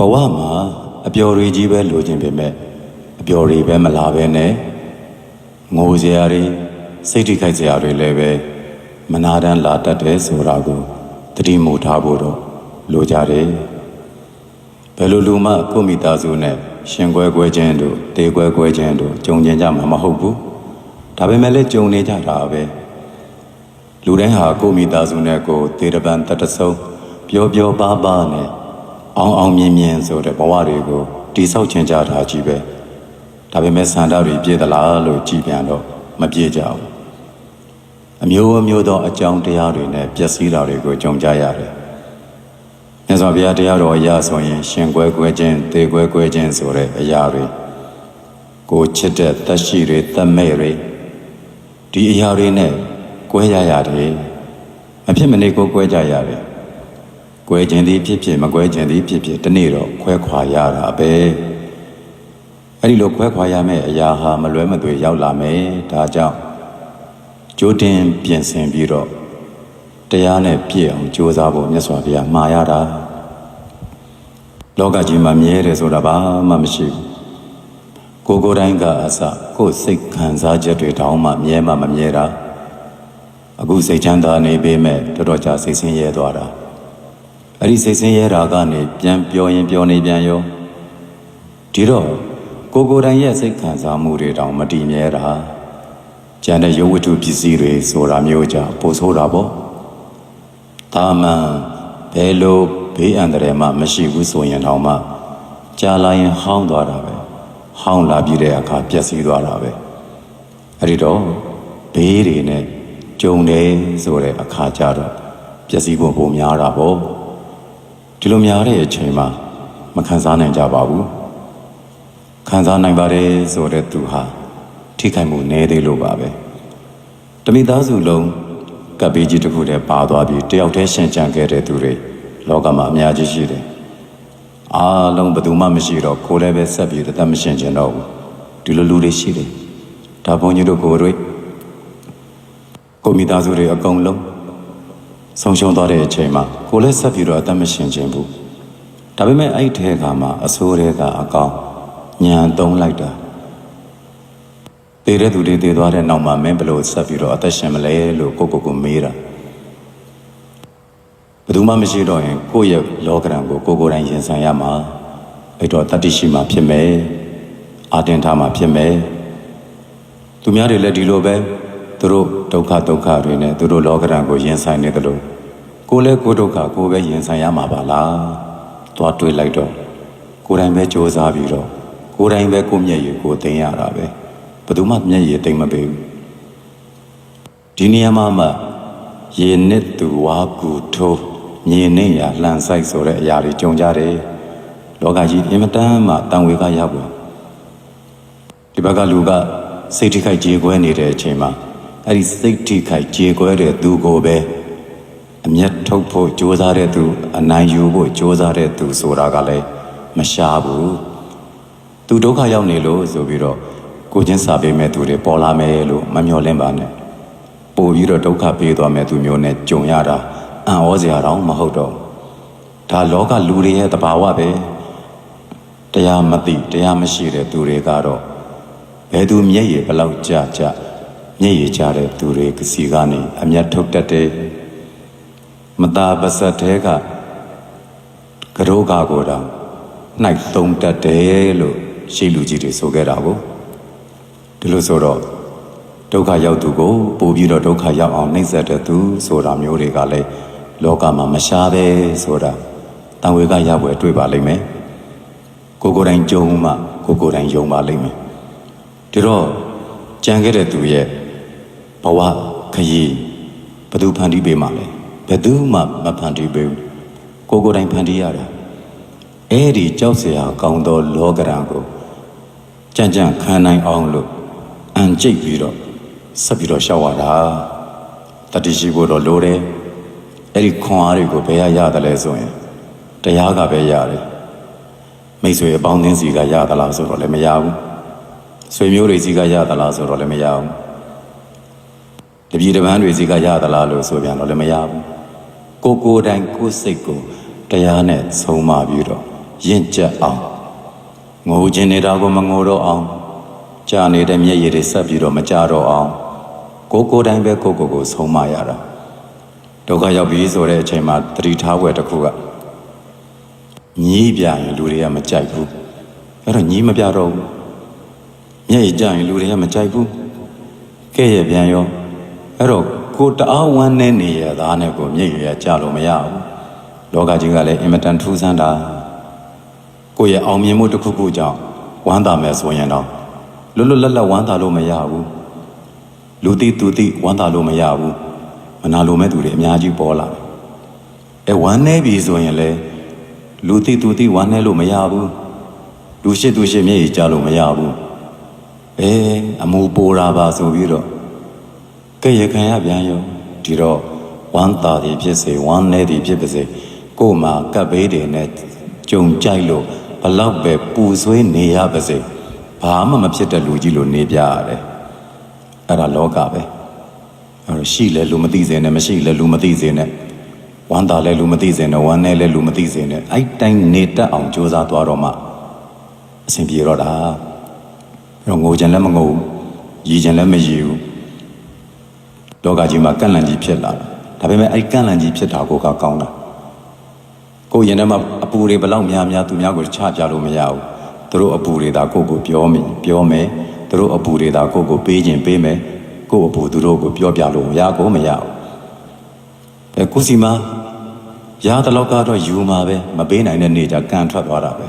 ဘဝမှာအပျော်တွေကြီးပဲလိုချင်ပေမဲ့အပျော်တွေပဲမလာပဲနဲ့ငိုစရာတွေစိတ်ထိခိုက်စရာတွေလည်းပဲမနာတမ်းလာတတ်တယ်ဆိုတာကိုသတိမို့ထားဖို့တော့လိုကြတယ်ဘယ်လိုလူမှကိုယ့်မိသားစုနဲ့ရှင်ကွဲကွဲခြင်းတို့တေကွဲကွဲခြင်းတို့ကြုံကျင်ကြမှာမဟုတ်ဘူးဒါပေမဲ့လည်းကြုံနေကြတာပဲလူတိုင်းဟာကိုယ့်မိသားစုနဲ့ကိုယ်တေတပံတတဆုံပျော်ပျော်ပါးပါးနဲ့ အောင်အောင်မြင်မြင်ဆိုတဲ့ဘဝတွေကိုတိဆောက်ချင်ကြတာကြီးပဲဒါပေမဲ့စန္ဒတွေပြည့်သလားလို့ကြည်ပြန်တော့မပြည့်ကြဘူးအမျိုးအမျိုးသောအကြောင်းတရားတွေနဲ့ပျက်စီးတာတွေကိုကြုံကြရတယ်မြတ်စွာဘုရားတရားတော်အရာဆိုရင် ရှင်ကွဲကွဲခြင်းတေကွဲကွဲခြင်းဆိုတဲ့အရာတွေကိုချစ်တဲ့တက်ရှိတွေတက်မဲ့တွေဒီအရာတွေနဲ့ကွဲရရတယ်မဖြစ်မနေကိုကွဲကြရတယ် ကွဲခြင်းသည်ဖြစ်ဖြစ်မကွဲခြင်းသည်ဖြစ်ဖြစ်တနေ့တော့ခွဲခွာရတာပဲအဲ့ဒီလိုခွဲခွာရမယ့်အရာဟာမလွဲမသွေရောက်လာမယ်ဒါကြောင့်ကြိုးတင်ပြင်ဆင်ပြီးတော့တရားနဲ့ပြည့်အောင်ကြိုးစားဖို့မြတ်စွာဘုရားမှာရတာလောကကြီးမှာမြဲတယ်ဆိုတာဘာမှမရှိဘူးကိုယ်ကိုယ်တိုင်းကအစကိုယ်စိတ်ခံစားချက်တွေတောင်းမှမြဲမှမမြဲတာအခုစိတ်ချမ်းသာနေပေမဲ့တော်တော်ကြာစိတ်ဆင်းရဲသွားတာ အဲ့ဒီစိတ်ဆင်းရဲတာကနေပြန်ပြောရင်ပြောနေပြန်ရောဒီတော့ကိုယ်ကိုယ်တိုင်ရဲ့စိတ်ခံစားမှုတွေတောင်မတည်မြဲတာကျန်တဲ့ရုပ်ဝတ္ထုပစ္စည်းတွေဆိုတာမျိုးကြပို့ဆိုးတာပေါ့တာမန်ဘယ်လိုဘေးအန္တရာယ်မှမရှိဘူးဆိုရင်တောင်မှကြာလာရင်ဟောင်းသွားတာပဲဟောင်းလာပြီးတဲ့အခါပျက်စီးသွားတာပဲအဲ့ဒီတော့ဘေးတွေနဲ့ကြုံတယ်ဆိုတဲ့အခါကျတော့ပျက်စီးဖို့ပုံများတာပေါ့ ဒီလိုများတဲ့အချိန်မှာမခံစားနိုင်ကြပါဘူးခံစားနိုင်ပါတယ်ဆိုတဲ့သူဟာထိခိုက်မှုနည်းသေးလို့ပါပဲတမိသားစုလုံးကပ်ဘေးကြီးတစ်ခုတည်းပါသွားပြီးတယောက်တည်းရှင်ကြံခဲ့တဲ့သူတွေလောကမှာအများကြီးရှိတယ်အားလုံးဘယ်သူမှမရှိတော့ကိုယ်လည်းပဲဆက်ပြီးတသက်မရှင်ကျင်တော့ဘူးဒီလိုလူတွေရှိတယ်ဒါဘုန်းကြီးတို့ကိုယ်တို့ကိုမိသားစုတွေအကုန်လုံး ဆုံးရှုံးသွားတဲ့အချိန်မှာကိုယ်လည်းဆက်ပြီးတော့အသက်မရှင်ခြင်းဘူးဒါပေမဲ့အဲ့ဒီထဲကမှအဆိုးတွေကအကောင်ညံသုံးလိုက်တာတည်တဲ့သူတွေတည်သွားတဲ့နောက်မှာမင်းဘယ်လို့ဆက်ပြီးတော့အသက်ရှင်မလဲလို့ကိုကိုကိုမေးတာဘယ်သူမှမရှိတော့ရင်ကိုယ့်ရဲ့လောကရန်ကိုကိုကိုယ်တိုင်ရင်ဆိုင်ရမှာအဲ့တော့တတ္တိရှိမှဖြစ်မယ်အာတင်ထားမှဖြစ်မယ်သူများတွေလည်းဒီလိုပဲ သူတို့ဒုက္ခဒုက္ခတွေနဲ့သူတို့လောကရန်ကိုရင်ဆိုင်နေတယ်လို့ကိုယ်လည်းကိုယ်ဒုက္ခကိုယ်ပဲရင်ဆိုင်ရမှာပါလားသွားတွေးလိုက်တော့ကိုယ်တိုင်ပဲစ조사ပြီးတော့ကိုယ်တိုင်ပဲကိုယ့်မျက်ရည်ကိုယ်သိမ်းရတာပဲဘယ်သူမှမျက်ရည်သိမ်းမပေးဘူးဒီနေရာမှာမှရေနစ်သူဝါကူထိုးမြေနှင့်ရလှန်ဆိုင်ဆိုတဲ့အရာတွေကြုံကြတယ်လောကကြီးအင်မတန်မှတန်ဝေကရောက်ဘူးဒီဘက်ကလူကစိတ်ထိခိုက်ကြေကွဲနေတဲ့အချိန်မှာ အဲ့ဒီစိတ်ထိခိုက်ကြေကွဲတဲ့သူကိုပဲအမျက်ထုတ်ဖို့ကြိုးစားတဲ့သူအနိုင်ယူဖို့ကြိုးစားတဲ့သူဆိုတာကလည်းမရှားဘူးသူဒုက္ခရောက်နေလို့ဆိုပြီးတော့ကိုချင်းစာပေးမဲ့သူတွေပေါ်လာမယ်လို့မမျှော်လင့်ပါနဲ့ပို့ပြီးတော့ဒုက္ခပေးသွားမဲ့သူမျိုးနဲ့ကြုံရတာအံ့ဩစရာတော့မဟုတ်တော့ဒါလောကလူတွေရဲ့တဘာဝပဲတရားမသိတရားမရှိတဲ့သူတွေကတော့ဘယ်သူမျက်ရည်ဘလောက်ကြကြ မျက်ရည်ကြတဲ့သူတွေကစီကနေအမျက်ထုတ်တတ်တယ်မตาပါစတ်တဲကကရောဂါကိုတောင်နှိုက်သုံးတတ်တယ်လို့ရှိလူကြီးတွေဆိုခဲ့တာကိုဒီလိုဆိုတော့ဒုက္ခရောက်သူကိုပို့ပြီးတော့ဒုက္ခရောက်အောင်နှိမ့်ဆက်တဲ့သူဆိုတာမျိုးတွေကလည်းလောကမှာမရှားပဲဆိုတာတန်ဝေကရပွဲတွေ့ပါလိမ့်မယ်ကိုကိုယ်တိုင်ကြုံမှကိုကိုယ်တိုင်ယုံပါလိမ့်မယ်ဒီတော့ကြံခဲ့တဲ့သူရဲ့ ဘဝခရီးဘယ်သူဖန်တီးပေးမှာလဲဘယ်သူမှမဖန်တီးပေးဘူးကိုကိုယ်တိုင်ဖန်တီးရတာအဲ့ဒီကြောက်စရာကောင်းသောလောကရန်ကိုကြံ့ကြံ့ခံနိုင်အောင်လို့အန်ကျိတ်ပြီးတော့ဆက်ပြီးတော့ရှောက်ရတာတတိရှိဖို့တော့လိုတယ်အဲ့ဒီခွန်အားတွေကိုဘယ်ရရတယ်လဲဆိုရင်တရားကပဲရတယ်မိတ်ဆွေအပေါင်းအသင်းစီကရသလားဆိုတော့လည်းမရဘူးဆွေမျိုးတွေစီကရသလားဆိုတော့လည်းမရဘူး တပြည်တပန်းတွေစီကရသလားလို့ဆိုပြန်တော့လည်းမရဘူးကိုကိုယ်တိုင်ကိုယ်စိတ်ကိုတရားနဲ့ဆုံးမပြီးတော့ရင့်ကျက်အောင်ငိုခြင်းနေတာကိုမငိုတော့အောင်ကြာနေတဲ့မျက်ရည်တွေဆက်ပြီးတော့မကြတော့အောင်ကိုယ်ကိုယ်တိုင်ပဲကိုယ့်ကိုယ်ကိုဆုံးမရတာဒုက္ခရောက်ပြီဆိုတဲ့အချိန်မှာတတိထားဝယ်တစ်ခုကညီးပြရင်လူတွေကမကြိုက်ဘူးအဲ့တော့ညီးမပြတော့ဘူးမျက်ရည်ကျရင်လူတွေကမကြိုက်ဘူးကဲ့ရဲ့ပြန်ရော အဲ့တော့ကိုယ်တအားဝမ်းနေနေရသားနဲ့ကိုမျက်ရည်ရကြလို့မရဘူးလောကကြီးကလည်းအင်မတန်ထူးဆန်းတာကိုယ့်ရဲ့အောင်မြင်မှုတစ်ခုခုကြောင့်ဝမ်းသာမယ်ဆိုရင်တော့လွတ်လွတ်လပ်လပ်ဝမ်းသာလို့မရဘူးလူသိသူသိဝမ်းသာလို့မရဘူးမနာလိုမဲ့သူတွေအများကြီးပေါ်လာတယ်အဲဝမ်းနေပြီဆိုရင်လေလူသိသူသိဝမ်းနေလို့မရဘူးလူရှိသူရှိမျက်ရည်ကြလို့မရဘူးအဲအမူပိုတာပါဆိုပြီးတော့ ကဲ့ရခံရပြန်ရောဒီတော့ဝမ်းသာသည်ဖြစ်စေဝမ်းနေသည်ဖြစ်ပါစေကိုယ်မှာကပ်ဘေးတွေနဲ့ကြုံကြိုက်လို့ဘလောက်ပဲပူဆွေးနေရပါစေဘာမှမဖြစ်တဲ့လူကြီးလိုနေပြရတယ်အဲ့ဒါလောကပဲအဲ့တော့ရှိလဲလူမသိစေနဲ့မရှိလဲလူမသိစေနဲ့ဝမ်းသာလဲလူမသိစေနဲ့ဝမ်းနေလဲလူမသိစေနဲ့အဲ့တိုင်းနေတတ်အောင်ကြိုးစားသွားတော့မှအဆင်ပြေတော့တာအဲ့တော့ငိုချင်လည်းမငိုဘူးရည်ချင်လည်းမရည်ဘူး လောကကြီးမှာကန့်လန့်ကြီးဖြစ်လာတာဒါပေမဲ့အဲ့ကန့်လန့်ကြီးဖြစ်တာကိုကကောင်းတာကိုယ်ရင်ထဲမှာအပူတွေဘလောက်များများသူများကိုချပြလို့မရဘူးသူတို့အပူတွေဒါကိုယ့်ကိုပြောမိပြောမယ်သူတို့အပူတွေဒါကိုယ့်ကိုပေးခြင်းပေးမယ်ကိုယ့်အပူသူတို့ကိုပြောပြလို့မရကိုမရဘူးအဲကုစီမာရတဲ့လောက်ကတော့ယူမှာပဲမပေးနိုင်တဲ့နေကြကန်ထွက်သွားတာပဲ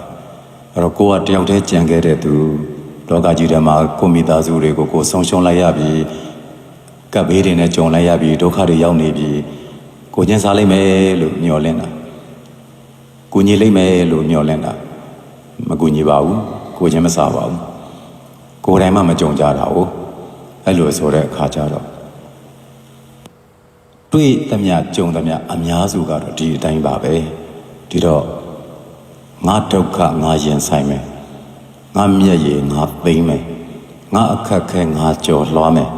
အဲ့တော့ကိုကတယောက်တည်းကြံခဲ့တဲ့သူလောကကြီးထဲမှာကိုမိသားစုတွေကိုကိုဆုံးရှုံးလိုက်ရပြီ ကပ်ဘေးတွေနဲ့ကြုံလိုက်ရပြီဒုက္ခတွေရောက်နေပြီကိုချင်းစားလိုက်မယ်လို့မျှော်လင့်တာကိုညီလိုက်မယ်လို့မျှော်လင့်တာမကူညီပါဘူးကိုချင်းမစားပါဘူးကိုယ်တိုင်မှမကြုံကြတာ哦အဲ့လိုဆိုတဲ့အခါကျတော့တွေ့သမျှကြုံသမျှအများစုကတော့ဒီအတိုင်းပါပဲဒီတော့ငါဒုက္ခငါရင်ဆိုင်မယ်ငါမျက်ရည်ငါသိမ့်မယ်ငါအခက်ခဲငါကြော်လွှားမယ်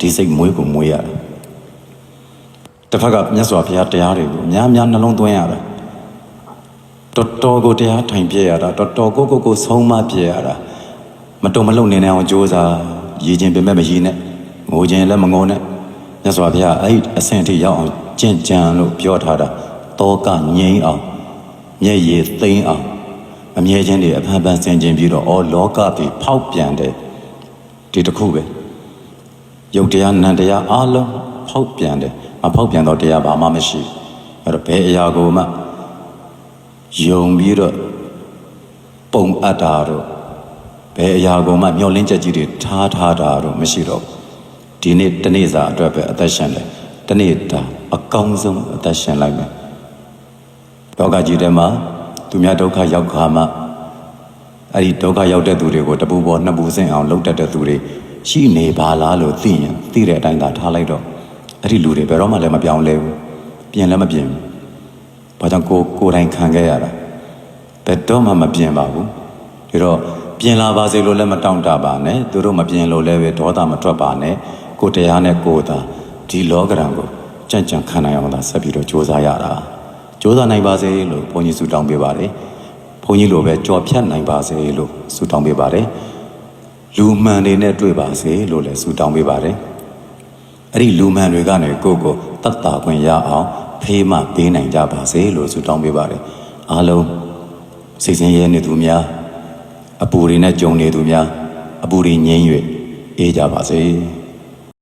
ဒီစိတ်မွေးကိုမွေးရတယ်တစ်ဖက်ကမြတ်စွာဘုရားတရားတွေကိုအများများနှလုံးသွင်းရတယ်တော်တော်ကိုတရားထိုင်ပြရတာတော်တော်ကိုကိုကိုဆုံးမပြရတာမတုံမလုံနေနိုင်အောင်ကြိုးစားရည်ချင်းပင်မဲ့မရည်နဲ့ငိုခြင်းလည်းမငိုနဲ့မြတ်စွာဘုရားအဲ့ဒီအဆင့်ထိရောက်အောင်ကြင်ကြံလို့ပြောထားတာတောကငြိမ်းအောင်မျက်ရည်သိမ်းအောင်အမြဲချင်းတွေအဖန်ဖန်ဆင်ခြင်ပြီးတော့အော်လောကပြီးဖောက်ပြန်တယ်ဒီတစ်ခုပဲ ယုတ်တရားနံတရားအလုံးဖောက်ပြန်တယ်မဖောက်ပြန်တော့တရားဘာမှမရှိအဲ့တော့ဘယ်အရာကိုမှယုံပြီးတော့ပုံအပ်တာတော့ဘယ်အရာကိုမှမျောလင်းချက်ကြီးတွေထားထားတာတော့မရှိတော့ဒီနေ့တနေ့စာအတွက်ပဲအသက်ရှင်တယ်တနေ့တာအကောင်းဆုံးအသက်ရှင်လိုက်မယ်လောကကြီးထဲမှာသူများဒုက္ခရောက်ခါမှအဲ့ဒီဒုက္ခရောက်တဲ့သူတွေကိုတပူပေါ်နှစ်ပူစင်းအောင်လှုပ်တတ်တဲ့သူတွေ ရှိနေပါလားလို့သိရင်သိတဲ့အတိုင်းသာထားလိုက်တော့အဲ့ဒီလူတွေဘယ်တော့မှလည်းမပြောင်းလဲဘူးပြင်လည်းမပြင်ဘူးဘာကြောင့်ကိုကိုယ်တိုင်ခံခဲ့ရတာဘယ်တော့မှမပြင်ပါဘူးဒါတော့ပြင်လာပါစေလို့လည်းမတောင့်တပါနဲ့သူတို့မပြင်လို့လည်းပဲဒေါသမထွက်ပါနဲ့ကိုတရားနဲ့ကိုသာဒီလောကရန်ကိုကြံ့ကြံ့ခံနိုင်အောင်သာဆက်ပြီးတော့စ조사ရတာစ조사နိုင်ပါစေလို့ဘုန်းကြီးဆုတောင်းပေးပါတယ်ဘုန်းကြီးလိုပဲကြော်ဖြတ်နိုင်ပါစေလို့ဆုတောင်းပေးပါတယ် လူမှန်တွေနဲ့တွေ့ပါစေလို့လည်းဆုတောင်းပေးပါတယ်အဲ့ဒီလူမှန်တွေကနေကိုယ့်ကိုတတ်တာခွင့်ရအောင်ဖေးမှပေးနိုင်ကြပါစေလို့ဆုတောင်းပေးပါတယ်အားလုံးစိတ်ဆင်းရဲနေသူများအပူတွေနဲ့ကြုံနေသူများအပူတွေငြိမ်း၍အေးကြပါစေ